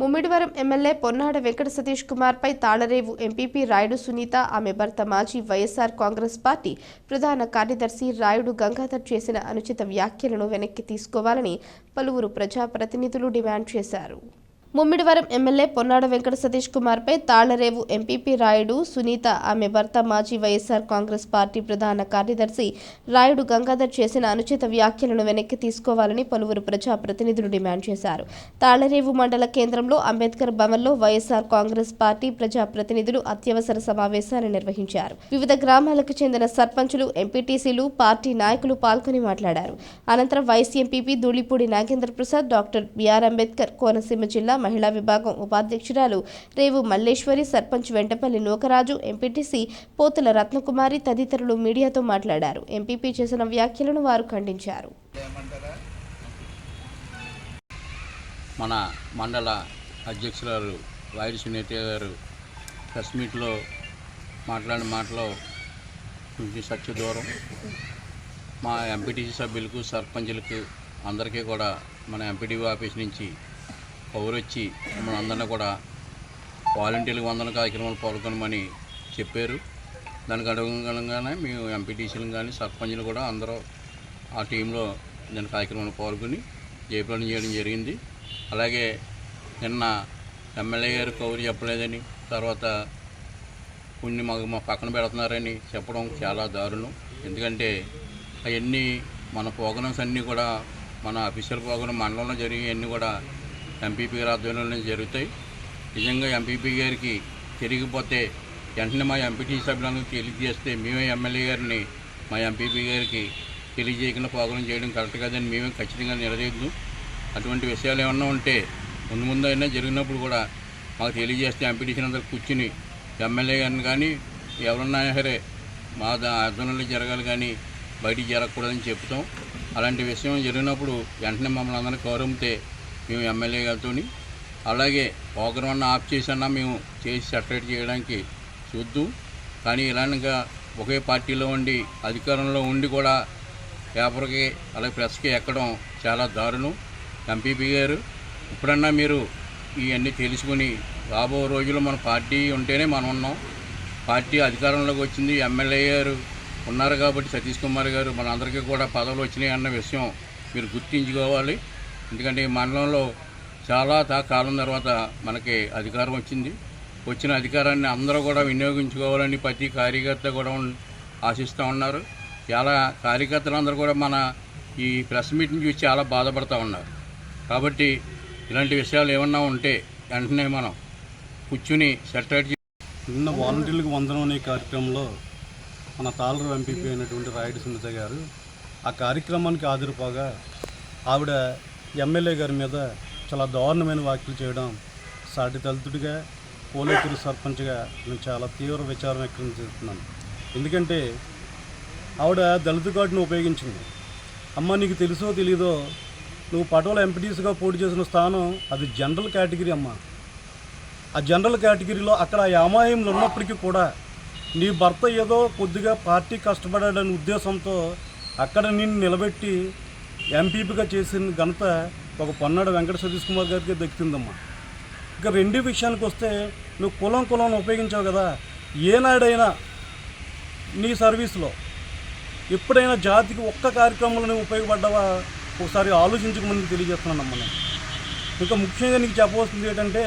Mummidivaram MLA Ponnada Venkata Satish కుమార్పై Tallarevu MPP Rayudu Sunitha ఆమె భర్త మాజీ వైఎస్ఆర్ కాంగ్రెస్ పార్టీ ప్రధాన కార్యదర్శి రాయుడు గంగాధర్ చేసిన అనుచిత వ్యాఖ్యలను వెనక్కి తీసుకోవాలని పలువురు ప్రజాప్రతినిధులు డిమాండ్ చేశారు. ముమ్మిడివరం ఎమ్మెల్యే పొన్నాడ వెంకట సతీష్ కుమార్పై తాళ్ళరేవు ఎంపీపీ రాయుడు సునీత ఆమె భర్త మాజీ వైఎస్ఆర్ కాంగ్రెస్ పార్టీ ప్రధాన కార్యదర్శి రాయుడు గంగాధర్ చేసిన అనుచిత వ్యాఖ్యలను వెనక్కి తీసుకోవాలని పలువురు ప్రజాప్రతినిధులు డిమాండ్ చేశారు. తాళ్ళరేవు మండల కేంద్రంలో అంబేద్కర్ భవన్లో వైఎస్ఆర్ కాంగ్రెస్ పార్టీ ప్రజాప్రతినిధులు అత్యవసర సమావేశాన్ని నిర్వహించారు. వివిధ గ్రామాలకు చెందిన సర్పంచులు ఎంపీటీసీలు పార్టీ నాయకులు పాల్గొని మాట్లాడారు. అనంతరం vice MPP Dhulipudi Nagendra Prasad doctor BR Ambedkar Konaseema జిల్లా మహిళా విభాగం ఉపాధ్యక్షురాలు రేవు మల్లేశ్వరి సర్పంచ్ వెంటపల్లి నూకరాజు ఎంపీటీసీ పోతుల రత్నకుమారి తదితరులు మీడియాతో మాట్లాడారు. ఎంపీపీ చేసిన వ్యాఖ్యలను వారు ఖండించారు. మన మండల అధ్యక్షురాలు వాయుడు సునీత గారు ప్రెస్ మీట్లో మాట్లాడిన మాటలో కొంచెం సత్య దూరం మా ఎంపీటీసీ సభ్యులకు సర్పంచులకు అందరికీ కూడా మన ఎంపీడీఓ ఆఫీస్ నుంచి పౌరొచ్చి మిమ్మల్ని అందరినీ కూడా వాలంటీర్లకు వందన కార్యక్రమాలు పాల్గొనమని చెప్పారు. దానికి అనుగుణంగానే మేము ఎంపీటీసీలు కానీ సర్పంచ్లు కూడా అందరూ ఆ టీంలో నేను కార్యక్రమంలో పాల్గొని జయప్రదం చేయడం జరిగింది. అలాగే నిన్న ఎమ్మెల్యే గారు కౌరు చెప్పలేదని తర్వాత కొన్ని మాకు మా పక్కన పెడుతున్నారని చెప్పడం చాలా దారుణం. ఎందుకంటే అవన్నీ మన ప్రోగ్రామ్స్ అన్నీ కూడా మన అఫీషియల్ ప్రోగ్రామ్ మండలంలో జరిగేవన్నీ కూడా ఎంపీపీ గారి ఆధ్వర్యంలోనే జరుగుతాయి. నిజంగా ఎంపీపీ గారికి తిరిగిపోతే వెంటనే మా ఎంపీటీ సభ్యులందరూ తెలియజేస్తే మేమే ఎమ్మెల్యే గారిని మా ఎంపీపీ గారికి తెలియజేయకుండా పోగలం చేయడం కరెక్ట్ కాదని మేమే ఖచ్చితంగా నిలదీద్దాం. అటువంటి విషయాలు ఏమన్నా ఉంటే ముందు ముందు అయినా జరిగినప్పుడు కూడా మాకు తెలియజేస్తే ఎంపీటీసీ అందరూ కూర్చుని ఎమ్మెల్యే గారిని కానీ ఎవరన్నా సరే మా ఆధ్వర్యంలో జరగాలి కానీ బయటికి జరగకూడదని చెప్తాం. అలాంటి విషయం జరిగినప్పుడు వెంటనే మమ్మల్ని అందరినీ గౌరవితే మేము ఎమ్మెల్యే గారితో అలాగే ప్రోగ్రామ్ ఆఫ్ చేసన్నా మేము చేసి సెటరేట్ చేయడానికి చూద్దాం. కానీ ఇలాగా ఒకే పార్టీలో ఉండి అధికారంలో ఉండి కూడా పేపర్కి అలాగే ప్రెస్కి ఎక్కడం చాలా దారుణం. ఎంపీపీ గారు ఇప్పుడన్నా మీరు ఇవన్నీ తెలుసుకుని రాబో రోజుల్లో మన పార్టీ ఉంటేనే మనం ఉన్నాం. పార్టీ అధికారంలోకి వచ్చింది ఎమ్మెల్యే గారు ఉన్నారు కాబట్టి సతీష్ కుమార్ గారు మనందరికీ కూడా పదవులు వచ్చినాయి అన్న విషయం మీరు గుర్తించుకోవాలి. ఎందుకంటే ఈ మండలంలో చాలా తా- కాలం తర్వాత మనకి అధికారం వచ్చింది. వచ్చిన అధికారాన్ని అందరూ కూడా వినియోగించుకోవాలని ప్రతి కార్యకర్త కూడా ఆశిస్తూ ఉన్నారు. చాలా కార్యకర్తలందరూ కూడా మన ఈ ప్రెస్ మీట్ని చూసి చాలా బాధపడుతూ ఉన్నారు. కాబట్టి ఇలాంటి విషయాలు ఏమన్నా ఉంటే వెంటనే మనం కూర్చుని సెటరేట్ నిన్న వాలంటీర్లకు వందనం అనే కార్యక్రమంలో మన తాళరు ఎంపీపీ అయినటువంటి రాయుడు సునీత గారు ఆ కార్యక్రమానికి హాజరుపోగా ఆవిడ ఎమ్మెల్యే గారి మీద చాలా దారుణమైన వ్యాఖ్యలు చేయడం సాటి దళితుడిగా పోలేకూరు సర్పంచ్గా నేను చాలా తీవ్ర విచారం వ్యక్తం చేస్తున్నాను. ఎందుకంటే ఆవిడ దళిత కార్డును ఉపయోగించింది. అమ్మ నీకు తెలుసో తెలీదో నువ్వు పటోల ఎంపీటీసీగా పోటీ చేసిన స్థానం అది జనరల్ కేటగిరీ అమ్మ. ఆ జనరల్ కేటగిరీలో అక్కడ ఆ ఉన్నప్పటికీ కూడా నీ భర్త ఏదో కొద్దిగా పార్టీ కష్టపడాడనే ఉద్దేశంతో అక్కడ నిన్ను నిలబెట్టి ఎంపీపీగా చేసిన ఘనత ఒక పొన్నాడు వెంకట సతీష్ కుమార్ గారికి దక్కుతుందమ్మా ఇక రెండు విషయానికి వస్తే నువ్వు కులం కులం ఉపయోగించావు కదా ఏనాడైనా నీ సర్వీస్లో ఎప్పుడైనా జాతికి ఒక్క కార్యక్రమంలో నువ్వు ఉపయోగపడ్డావా? ఒకసారి ఆలోచించకమని తెలియజేస్తున్నానమ్మా నేను. ఇంకా ముఖ్యంగా నీకు చెప్పవలసింది ఏంటంటే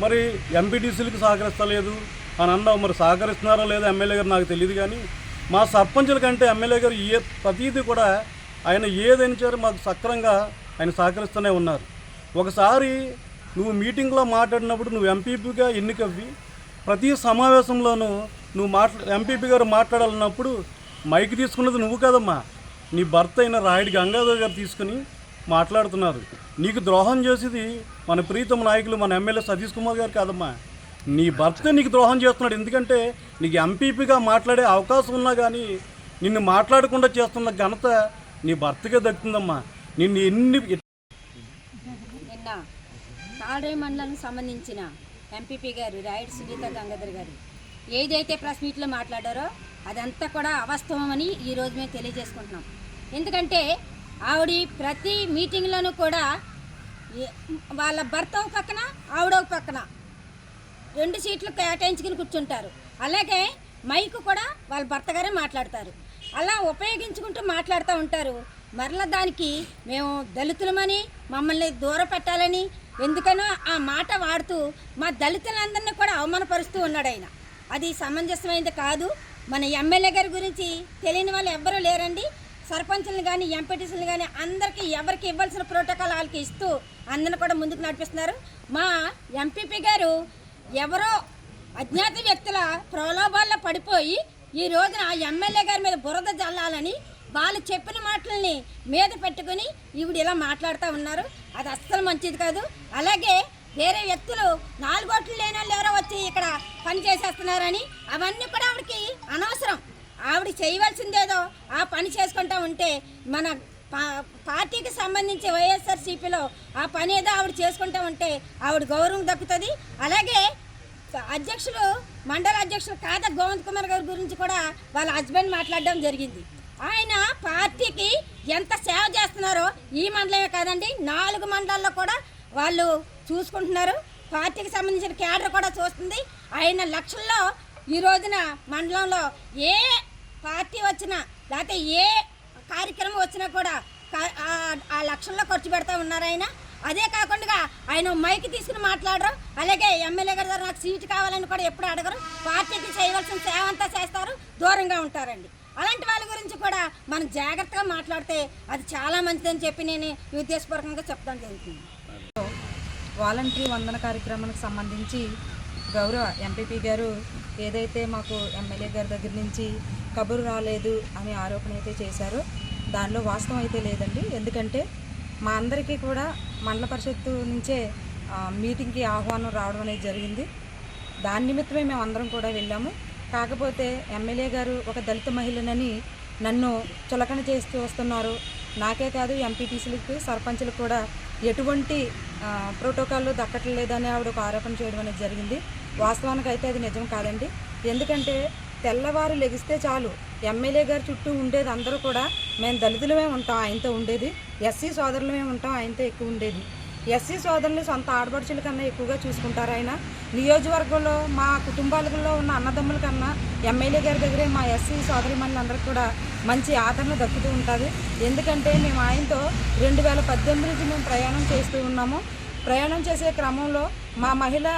మరి ఎంపీటీసీలకు సహకరిస్తలేదు అని అన్నావు మరి సహకరిస్తున్నారో లేదో ఎమ్మెల్యే గారు నాకు తెలియదు కానీ మా సర్పంచుల కంటే ఎమ్మెల్యే గారు ఏ ప్రతీది కూడా ఆయన ఏదైనా సరే మాకు సక్రంగా ఆయన సహకరిస్తూనే ఉన్నారు. ఒకసారి నువ్వు మీటింగ్లో మాట్లాడినప్పుడు నువ్వు ఎంపీపీగా ఎన్నికవ్వి ప్రతి సమావేశంలోనూ నువ్వు మాట్లా ఎంపీపీ గారు మాట్లాడాలన్నప్పుడు మైక్ తీసుకున్నది నువ్వు కదమ్మా. నీ భర్త అయిన రాయుడి గంగాధర్ గారు తీసుకుని మాట్లాడుతున్నారు. నీకు ద్రోహం చేసేది మన ప్రీతం నాయకులు మన ఎమ్మెల్యే సతీష్ కుమార్ గారు కాదమ్మా. నీ భర్త నీకు ద్రోహం చేస్తున్నాడు. ఎందుకంటే నీకు ఎంపీపీగా మాట్లాడే అవకాశం ఉన్నా కానీ నిన్ను మాట్లాడకుండా చేస్తున్న ఘనత నీ భర్తకే దక్కుతుందమ్మా. నిన్ను ఎన్ని నిన్న తాడే మండలం సంబంధించిన ఎంపీపీ గారు రాయుడు సునీత గంగాధర్ గారు ఏదైతే ప్రెస్ మీట్లో మాట్లాడారో అదంతా కూడా అవాస్తవమని ఈరోజు మేము తెలియజేసుకుంటున్నాం. ఎందుకంటే ఆవిడ ప్రతి మీటింగ్లోనూ కూడా వాళ్ళ భర్త ఒక పక్కన ఆవిడ ఒక పక్కన. రెండు సీట్లు కేటాయించుకుని కూర్చుంటారు. అలాగే మైకు కూడా వాళ్ళ భర్త గారే మాట్లాడతారు. అలా ఉపయోగించుకుంటూ మాట్లాడుతూ ఉంటారు. మరలా దానికి మేము దళితులమని మమ్మల్ని దూర పెట్టాలని ఎందుకనో ఆ మాట వాడుతూ మా దళితులందరినీ కూడా అవమానపరుస్తూ ఉన్నాడు ఆయన. అది సమంజసమైనది కాదు. మన ఎమ్మెల్యే గారి గురించి తెలియని వాళ్ళు ఎవ్వరూ లేరండి. సర్పంచులను కానీ ఎంపీటీసీలు కానీ అందరికీ ఎవరికి ఇవ్వాల్సిన ప్రోటోకాల్ వాళ్ళకి ఇస్తూ అందరిని కూడా ముందుకు నడిపిస్తున్నారు. మా ఎంపీపీ గారు ఎవరో అజ్ఞాత వ్యక్తుల ప్రలోభాల్లో పడిపోయి ఈ రోజున ఆ ఎమ్మెల్యే గారి మీద బురద జల్లాలని వాళ్ళు చెప్పిన మాటల్ని మీద పెట్టుకుని ఈవిడ ఇలా మాట్లాడుతూ ఉన్నారు. అది అస్సలు మంచిది కాదు. అలాగే వేరే వ్యక్తులు నాలుగోట్లు లేని వాళ్ళు ఎవరో వచ్చి ఇక్కడ పని చేసేస్తున్నారని అవన్నీ కూడా ఆవిడకి అనవసరం. ఆవిడ చేయవలసిందేదో ఆ పని చేసుకుంటా ఉంటే మన పా- పార్టీకి సంబంధించి వైఎస్ఆర్సీపీలో ఆ పని ఏదో ఆవిడ చేసుకుంటా ఉంటే ఆవిడ గౌరవం దక్కుతుంది. అలాగే అధ్యక్షులు మండల అధ్యక్షులు కాదా గోవింద్ కుమార్ గారి గురించి కూడా వాళ్ళ హస్బెండ్ మాట్లాడడం జరిగింది. ఆయన పార్టీకి ఎంత సేవ చేస్తున్నారో ఈ మండలమే కాదండి నాలుగు మండలాల్లో కూడా వాళ్ళు చూసుకుంటున్నారు. పార్టీకి సంబంధించిన క్యాడర్ కూడా చూస్తుంది. ఆయన లక్షల్లో ఈ రోజున మండలంలో ఏ పార్టీ వచ్చినా లేకపోతే ఏ కార్యక్రమం వచ్చినా కూడా ఆ లక్షల్లో ఖర్చు పెడతా ఉన్నారు ఆయన. అదే కాకుండా ఆయన మైక్ తీసుకుని మాట్లాడరు. అలాగే ఎమ్మెల్యే గారి దగ్గర నాకు సీటు కావాలని కూడా ఎప్పుడు అడగరు. పార్టీకి చేయవలసిన సేవ అంతా చేస్తారు. దూరంగా ఉంటారండి. అలాంటి వాళ్ళ గురించి కూడా మనం జాగ్రత్తగా మాట్లాడితే అది చాలా మంచిదని చెప్పి నేను ఉద్దేశపూర్వకంగా చెప్పడం జరుగుతుంది. వాలంటరీ వందన కార్యక్రమానికి సంబంధించి గౌరవ ఎంపీపీ గారు ఏదైతే మాకు ఎమ్మెల్యే గారి దగ్గర నుంచి కబురు రాలేదు అనే ఆరోపణ అయితే చేశారో దానిలో వాస్తవం అయితే లేదండి. ఎందుకంటే మా అందరికీ కూడా మండల పరిషత్తు నుంచే మీటింగ్కి ఆహ్వానం రావడం అనేది జరిగింది. దాని నిమిత్తమే మేము అందరం కూడా వెళ్ళాము. కాకపోతే ఎమ్మెల్యే గారు ఒక దళిత మహిళనని నన్ను చులకన చేస్తూ వస్తున్నారు. నాకే కాదు ఎంపీటీసీలకు సర్పంచులకు కూడా ఎటువంటి ఆ, ప్రోటోకాల్ దక్కట్లేదని ఆవిడ ఒక ఆరోపణ చేయడం అనేది జరిగింది. వాస్తవానికి అయితే అది నిజం కాదండి. ఎందుకంటే తెల్లవారు లెగిస్తే చాలు. ఎమ్మెల్యే గారి చుట్టూ ఉండేది అందరూ కూడా. మేము దళితులమే ఉంటాం ఆయనతో ఉండేది. ఎస్సీ సోదరులమే ఉంటాం ఆయనతో ఎక్కువ ఉండేది. ఎస్సీ సోదరులు సొంత ఆడపడుచుల కన్నా ఎక్కువగా చూసుకుంటారు ఆయన. నియోజకవర్గంలో మా కుటుంబాలలో ఉన్న అన్నదమ్ముల కన్నా ఎమ్మెల్యే గారి దగ్గరే మా ఎస్సీ సోదరి అందరికి కూడా మంచి ఆదరణ దక్కుతూ ఉంటుంది ఎందుకంటే మేము ఆయనతో రెండు వేల పద్దెనిమిది నుంచి మేము ప్రయాణం చేస్తూ ఉన్నాము. ప్రయాణం చేసే క్రమంలో మా మహిళ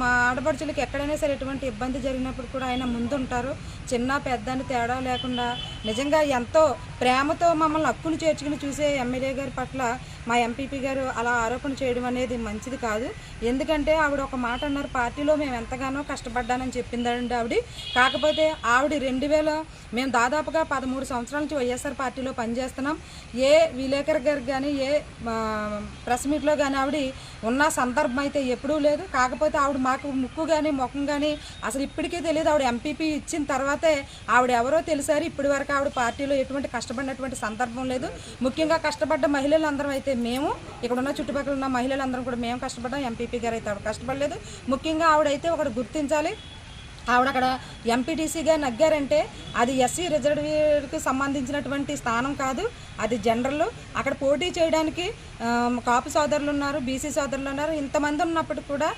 మా ఆడపడుచులకి ఎక్కడైనా సరే ఎటువంటి ఇబ్బంది జరిగినప్పుడు కూడా ఆయన ముందుంటారు. చిన్న పెద్ద అని తేడా లేకుండా నిజంగా ఎంతో ప్రేమతో మమ్మల్ని హక్కును చేర్చుకుని చూసే ఎమ్మెల్యే గారి పట్ల మా ఎంపీపీ గారు అలా ఆరోపణ చేయడం అనేది మంచిది కాదు. ఎందుకంటే ఆవిడ ఒక మాట అన్నారు పార్టీలో మేము ఎంతగానో కష్టపడ్డానని చెప్పిందండి ఆవిడ. కాకపోతే ఆవిడ రెండు వేల మేము దాదాపుగా పదమూడు సంవత్సరాల నుంచి వైఎస్ఆర్ పార్టీలో పనిచేస్తున్నాం. ఏ విలేకర్ గారికి కానీ ఏ ప్రెస్ మీట్లో కానీ ఆవిడ ఉన్న సందర్భం అయితే ఎప్పుడూ లేదు. కాకపోతే ఆవిడ మాకు ముక్కు కానీ ముఖం కానీ అసలు ఇప్పటికే తెలియదు ఆవిడ ఎంపీపీ ఇచ్చిన తర్వాతే ఆవిడ ఎవరో తెలిసారు. ఇప్పటి వరకు ఆవిడ పార్టీలో ఎటువంటి కష్టపడినటువంటి సందర్భం లేదు. ముఖ్యంగా కష్టపడ్డ మహిళలందరం అయితే మేము ఇక్కడ ఉన్న చుట్టుపక్కల ఉన్న మహిళలందరం కూడా మేము కష్టపడ్డాం. ఎంపీపీ గారు అయితే ఆవిడ కష్టపడలేదు. ముఖ్యంగా ఆవిడైతే ఒకటి గుర్తించాలి. ఆవిడ అక్కడ ఎంపీటీసీగా నగ్గారంటే అది ఎస్సీ రిజర్వ్కి సంబంధించినటువంటి స్థానం కాదు అది జనరల్. అక్కడ పోటీ చేయడానికి కాపు సోదరులు ఉన్నారు బీసీ సోదరులు ఉన్నారు ఇంతమంది ఉన్నప్పటికీ కూడా